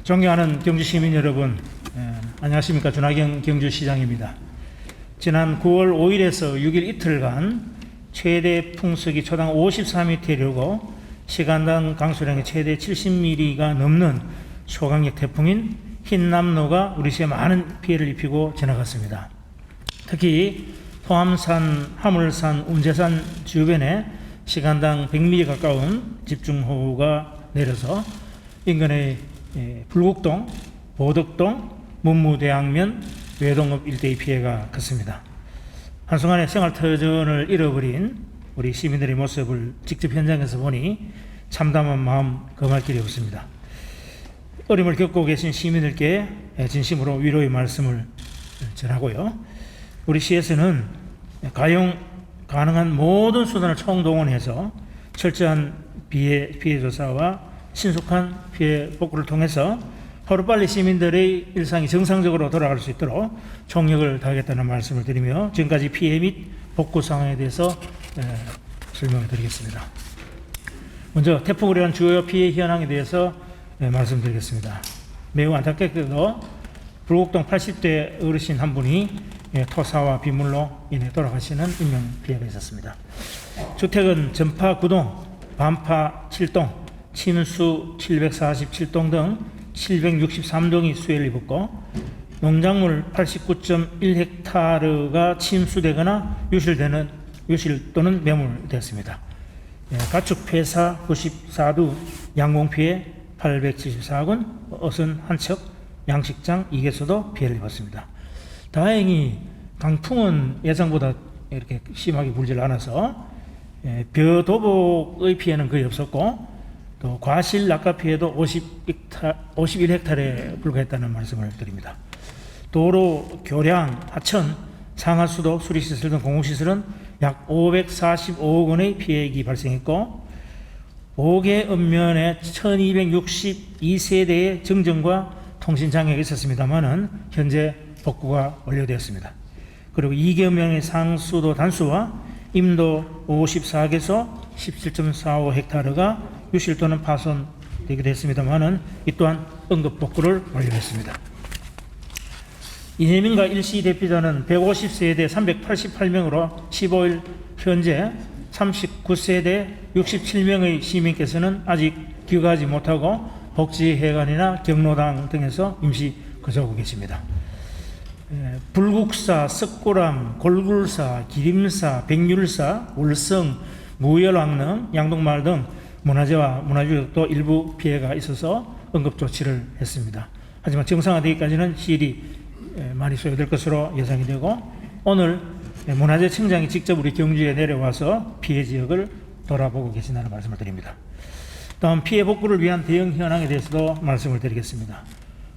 존경하는 경주 시민 여러분, 예, 안녕하십니까 준하경 경주시장입니다. 지난 9월 5일에서 6일 이틀간 최대 풍속이 초당 53m 이르고 시간당 강수량이 최대 70mm가 넘는 초강력 태풍인 흰남노가 우리 시에 많은 피해를 입히고 지나갔습니다. 특히 포함산, 화물산, 운제산 주변에 시간당 100mm 가까운 집중호우가 내려서 인근의 예, 불국동, 보덕동, 문무대학면, 외동읍 일대의 피해가 컸습니다. 한순간에 생활터전을 잃어버린 우리 시민들의 모습을 직접 현장에서 보니 참담한 마음 금할 길이 없습니다. 어림을 겪고 계신 시민들께 진심으로 위로의 말씀을 전하고요. 우리 시에서는 가용 가능한 모든 수단을 총동원해서 철저한 피해, 피해 조사와 신속한 피해 복구를 통해서 하루빨리 시민들의 일상이 정상적으로 돌아갈 수 있도록 총력을 다하겠다는 말씀을 드리며 지금까지 피해 및 복구 상황에 대해서 에, 설명을 드리겠습니다. 먼저 태풍으로 인한 주요 피해 현황에 대해서 에, 말씀드리겠습니다. 매우 안타깝게도 불곡동 80대 어르신 한 분이 예, 토사와 비물로 인해 돌아가시는 인명 피해가 있었습니다. 주택은 전파 9동, 반파 7동, 침수 747동 등 763동이 수해를 입었고 농작물 89.1헥타르가 침수되거나 유실되는 유실 또는 매몰되었습니다. 예, 가축 폐사 94두, 양공 피해 874건, 어선 한 척, 양식장 2개소도 피해를 입었습니다. 다행히 강풍은 예상보다 이렇게 심하게 불질 않아서 예, 벼도복의 피해는 거의 없었고 또 과실 낙하 피해도 50헥타, 51헥타르에 불과했다는 말씀을 드립니다. 도로, 교량, 하천, 상하수도, 수리시설 등 공공시설은 약 545억 원의 피해액이 발생했고 5개 읍면에 1262세대의 정전과 통신장애가 있었습니다만은 현재 복구가 완료되었습니다. 그리고 2개 읍면의 상수도 단수와 임도 54개소 17.45 헥타르가 유실 또는 파손되기도 했습니다만은 이 또한 응급 복구를 완료했습니다. 이재민과 일시 대피자는 150세대 388명으로 15일 현재 39세대 67명의 시민께서는 아직 귀가하지 못하고 복지회관이나 경로당 등에서 임시 거주하고 계십니다. 예, 불국사, 석고람, 골굴사, 기림사, 백률사, 울성, 무열왕릉, 양동마을 등 문화재와 문화유적도 일부 피해가 있어서 응급 조치를 했습니다. 하지만 정상화되기까지는 시일이 예, 많이 소요될 것으로 예상이 되고 오늘 예, 문화재 청장이 직접 우리 경주에 내려와서 피해 지역을 돌아보고 계신다는 말씀을 드립니다. 다음 피해 복구를 위한 대응 현황에 대해서도 말씀을 드리겠습니다.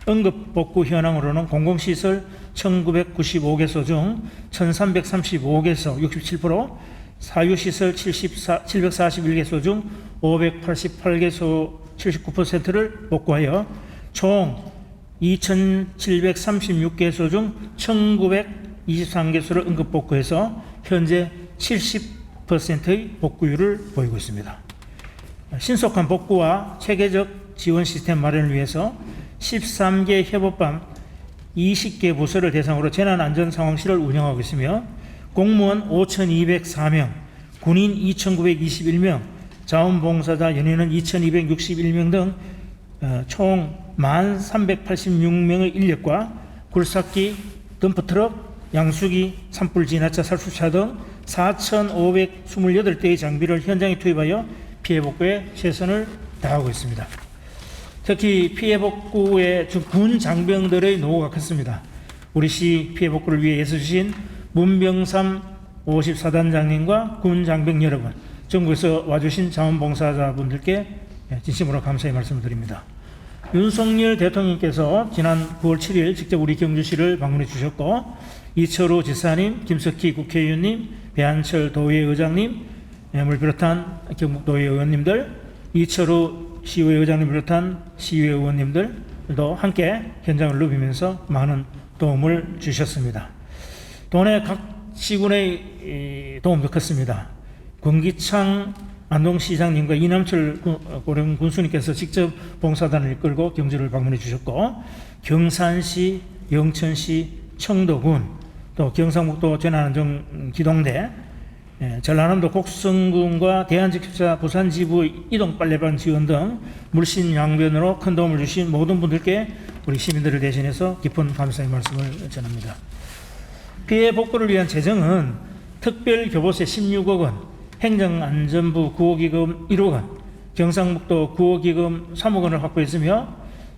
응급 복구 현황으로는 공공시설 1995개소 중 1335개소 67%, 사유시설 74, 741개소 중 588개소 79%를 복구하여 총 2,736개소 중 1,923개소를 응급 복구해서 현재 70%의 복구율을 보이고 있습니다. 신속한 복구와 체계적 지원 시스템 마련을 위해서 13개 협업반 20개 부서를 대상으로 재난안전상황실을 운영하고 있으며 공무원 5,204명, 군인 2,921명, 자원봉사자 연예인은 2,261명 등 어, 총 1,386명의 인력과 굴삭기, 덤프트럭, 양수기, 산불 진화차, 살수차 등 4,528대의 장비를 현장에 투입하여 피해 복구에 최선을 다하고 있습니다. 특히 피해 복구에 군 장병들의 노고가 컸습니다. 우리 시 피해 복구를 위해 애써주신 문병삼 54단장님과 군 장병 여러분, 전국에서 와주신 자원봉사자분들께 진심으로 감사의 말씀을 드립니다. 윤석열 대통령께서 지난 9월 7일 직접 우리 경주시를 방문해 주셨고 이철우 지사님, 김석희 국회의원님, 배한철 도의회의장님, 을 비롯한 경북도의 의원님들, 이철우 시의회 의장님 비롯한 시의회 의원님들도 함께 현장을 누비면서 많은 도움을 주셨습니다. 돈의 각 시군의 도움도 컸습니다. 군기창 안동시장님과 이남철 고령 군수님께서 직접 봉사단을 이끌고 경주를 방문해 주셨고 경산시, 영천시, 청도군, 또 경상북도 재난안전 기동대, 예, 전라남도 곡성군과 대한직업자 부산지부 이동 빨래방 지원 등 물신 양변으로 큰 도움을 주신 모든 분들께 우리 시민들을 대신해서 깊은 감사의 말씀을 전합니다. 피해 복구를 위한 재정은 특별 교보세 16억 원, 행정안전부 구호기금 1억 원, 경상북도 구호기금 3억 원을 확보했으며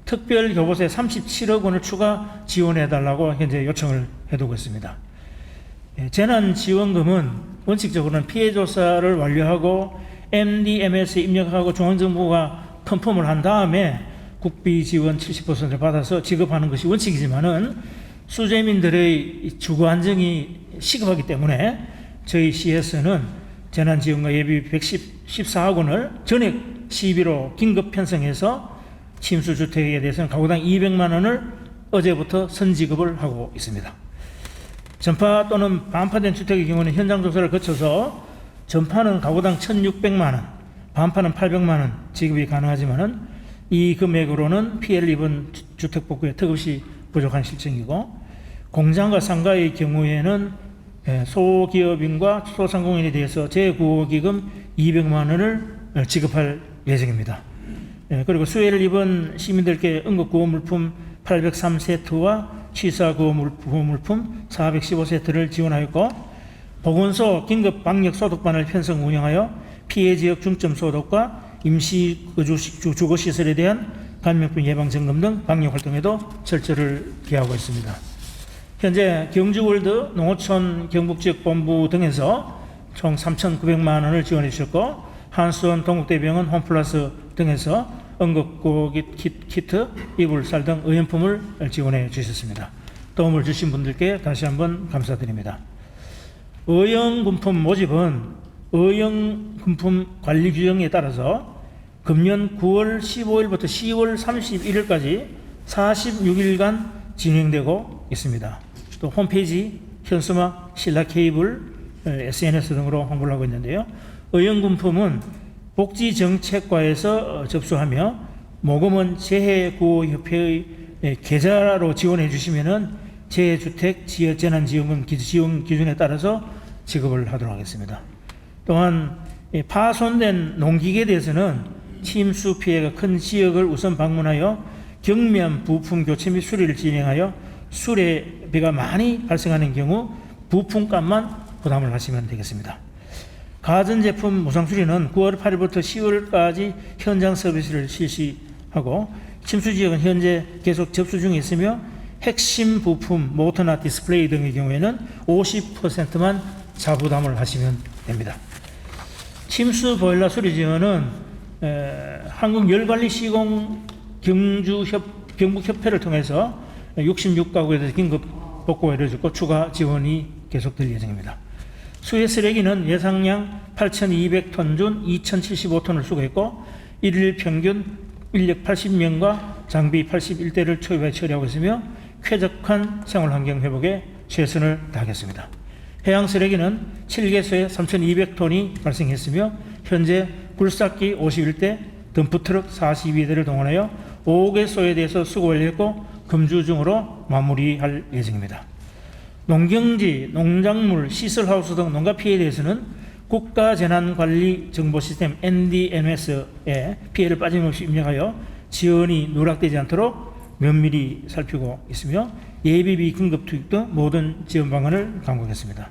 특별 교보세 37억 원을 추가 지원해 달라고 현재 요청을 해두고 있습니다. 예, 재난지원금은 원칙적으로는 피해 조사를 완료하고 MDMS에 입력하고 중앙정부가 컨펌을 한 다음에 국비 지원 70%를 받아서 지급하는 것이 원칙이지만은 수재민들의 주거 안정이 시급하기 때문에 저희 CS는 재난지원과 예비 114억 원을 전액 시비로 긴급 편성해서 침수주택에 대해서는 가구당 200만 원을 어제부터 선지급을 하고 있습니다. 전파 또는 반파된 주택의 경우는 현장 조사를 거쳐서 전파는 가구당 1,600만 원, 반파는 800만 원 지급이 가능하지만은 이 금액으로는 피해를 입은 주- 주택 복구에 턱없이 부족한 실정이고 공장과 상가의 경우에는 예, 소기업인과 소상공인에 대해서 재구호기금 200만 원을 어, 지급할 예정입니다. 예, 그리고 수혜를 입은 시민들께 응급구호 물품 803세트와 취사구호 물품 415세트를 지원하였고 보건소 긴급 방역 소독반을 편성 운영하여 피해 지역 중점 소독과 임시 거주 시- 주- 주거 시설에 대한 감염병 예방 점검 등 방역 활동에도 철저를 기하고 있습니다. 현재 경주월드 농어촌 경북지역본부 등에서 총 3,900만 원을 지원해 주셨고 한수원 동국대병원 홈플러스 등에서 키- 키트, 이불, 쌀 등 의약품을 지원해 주셨습니다. 도움을 주신 분들께 다시 한번 감사드립니다. 의형금품 모집은 의형금품 관리 규정에 따라서 금년 9월 15일부터 10월 31일까지 46일간 진행되고 있습니다. 또 홈페이지, 현수막, 신라 케이블, SNS 등으로 홍보를 하고 있는데요. 의형금품은 복지정책과에서 어, 접수하며 모금은 재해구호협회의 예, 계좌로 지원해 주시면은 재주택 지역재난지원금 기- 지원 기준에 따라서 지급을 하도록 하겠습니다. 또한 이 파손된 농기계에 대해서는 침수 피해가 큰 지역을 우선 방문하여 경면 부품 교체 및 수리를 진행하여 수리비가 많이 발생하는 경우 부품값만 부담을 하시면 되겠습니다. 가전제품 무상수리는 9월 8일부터 10월까지 현장 서비스를 실시하고 침수 지역은 현재 계속 접수 중에 있으며 핵심 부품, 모터나 디스플레이 등의 경우에는 50%만 자부담을 하시면 됩니다. 침수 보일러 수리 지원은 에, 한국열관리시공 경주협 경북협회를 통해서 66가구에 대해서 긴급 복구가 이루어졌고 추가 지원이 계속될 예정입니다. 수해 쓰레기는 예상량 8,200톤 중 2,075톤을 수거했고 일일 평균 인력 80명과 장비 81대를 초유해 처리하고 있으며 쾌적한 생활환경 회복에 최선을 다하겠습니다. 해양 쓰레기는 7개소에 3,200톤이 발생했으며 현재 굴삭기 51대, 덤프트럭 42대를 동원하여 5개소에 대해서 수거 완료했고 금주 중으로 마무리할 예정입니다. 농경지, 농작물, 시설하우스 등 농가 피해에 대해서는 국가재난관리정보시스템 NDMS에 피해를 빠짐없이 입력하여 지원이 누락되지 않도록 면밀히 살피고 있으며 예비비 긴급 투입 등 모든 지원 방안을 강구하겠습니다.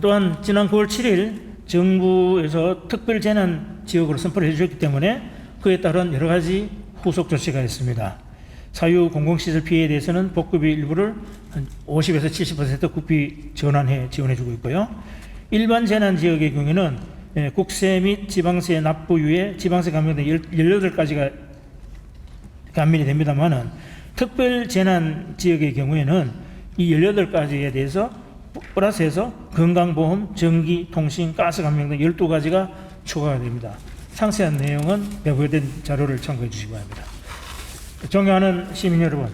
또한 지난 9월 7일 정부에서 특별 재난 지역으로 선포를 해주셨기 때문에 그에 따른 여러 가지 후속 조치가 있습니다. 사유 공공시설 피해에 대해서는 복급이 일부를 한 50에서 70% 국비 전환해 지원해주고 있고요. 일반 재난 지역의 경우에는 예, 국세 및 지방세 납부유예, 지방세 감면 등 18가지가 감면이 됩니다만은 특별 재난 지역의 경우에는 이 18가지에 대해서 플러스해서 건강보험, 전기, 통신, 가스 감면 등 12가지가 추가가 됩니다. 상세한 내용은 배부된 자료를 참고해 주시기 바랍니다. 존경하는 시민 여러분,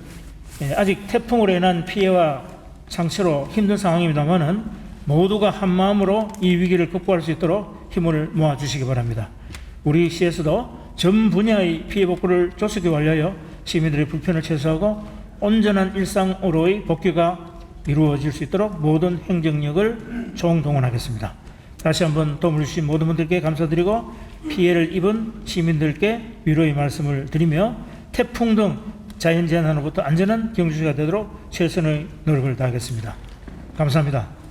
예, 아직 태풍으로 인한 피해와 상처로 힘든 상황입니다만은 모두가 한 마음으로 이 위기를 극복할 수 있도록 힘을 모아 주시기 바랍니다. 우리 시에서도 전 분야의 피해 복구를 조속히 완료하여 시민들의 불편을 최소화하고 온전한 일상으로의 복귀가 이루어질 수 있도록 모든 행정력을 총동원하겠습니다. 다시 한번 도움을 주신 모든 분들께 감사드리고 피해를 입은 시민들께 위로의 말씀을 드리며 태풍 등 자연재난으로부터 안전한 경주시가 되도록 최선의 노력을 다하겠습니다. 감사합니다.